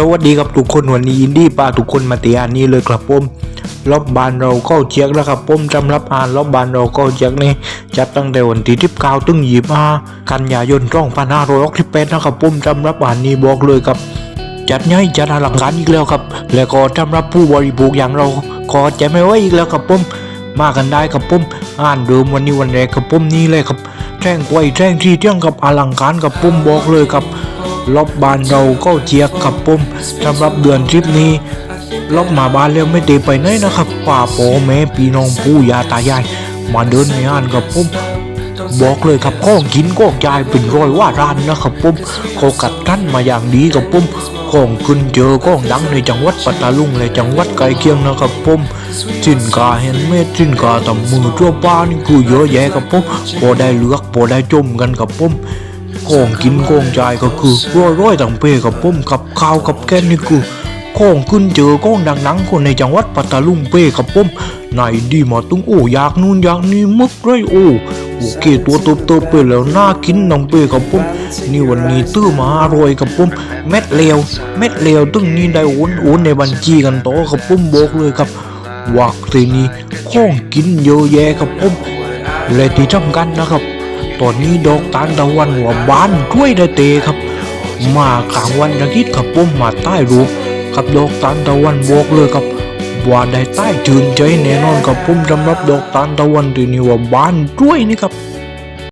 สวัสดีครับทุกคนวันนี้อินดี้ปาทุกคนมาเตียนนี้เลยครับผมรอบบานเราก็เชียกแล้วครับผมสำหรับอ่านรอบบานเราก็เชียกนี่จัดตั้งแต่วันที่ที่เก้าถึงหยี่ห้ากันยายนสองพันห้าร้อยหกสิบแปดนะครับผมสำหรับอ่านนี้บอกเลยครับ จัดง่ายจัดอลังการอีกแล้วครับ แล้วก็สำหรับผู้บริโภคอย่างเราก็จะไม่ไหวอีกแล้วครับผมมากันได้ครับผมอ่านเดิมวันนี้วันแรกครับผมนี่เลยครับแจ้งไว้แจ้งที่เที่ยงกับอลังการกับผมบอกเลยครับ รอบบานเราก็เจียกกับผมสำหรับเดือนทริปนี้รอบมาบ้านแล้วไม่เตไปไหนนะครับป่าโปแม่พี่น้องปู่ย่าตายาย มาเดินในห้านกับผมบอกเลยครับข้องกินก้องยายเป็นร้อยว่าร้านนะครับผมเขากัดกั้นมาอย่างดีกับผมของขึ้นเจอก้องดังในจังหวัดปัตตาลุงและจังหวัดใกลเคียงนะครับผมสินค้าเห็นเม็ดสินค้าตำมือทั่วป้านี่คือเยอะแยะกับผมพอได้เลือกพอได้จมกันกับผม ของกินของจ่ายก็คือร้อยร้อยต่างเปกับปุ้มกับข้าวกับแกนนี่คือของขึ้นเจอของดังนังคนในจังหวัดปัตตาลุงเป้กับปุ้มไหนดีมาตุ้งโอ้อยากนู่นอยากนี่มึกเลยโอ้โอเคตัวโตๆไปแล้วน่ากินน้องเป้กับปุ้มนี่วันนี้ตื้อมาอร่อยกับปุ้มเม็ดเลวเม็ดเลวตึงนี่ได้โอนโอนในบัญชีกันต่อกับปุ้มบอกเลยครับวักทีนี้ของกินเยอะแยะกับปุ้มและที่สำคัญนะครับ ตอนนี้ดอกตาลตะวันหัวบานช่วยได้เตะครับ มากลางวันอาทิตย์ครับผมมาใต้รูปกับดอกตาลตะวันบอกเลยครับว่าได้ใต้จืนใจแน่นอนครับผมสำหรับดอกตาลตะวันตัวนี้ว่าบานช่วยนี่ครับ